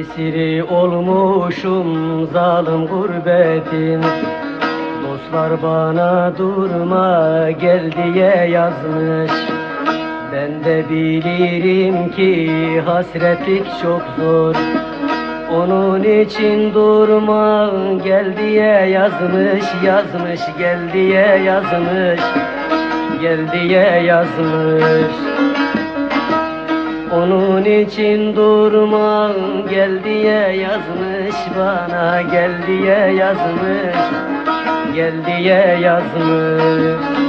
Esiri olmuşum zalim gurbetin. Dostlar bana durma gel diye yazmış. Ben de bilirim ki hasretlik çok zor. Onun için durma gel diye yazmış Yazmış gel diye yazmış. Gel diye yazmış onun için durma gel diye yazmış bana gel diye yazmış. Gel diye yazmış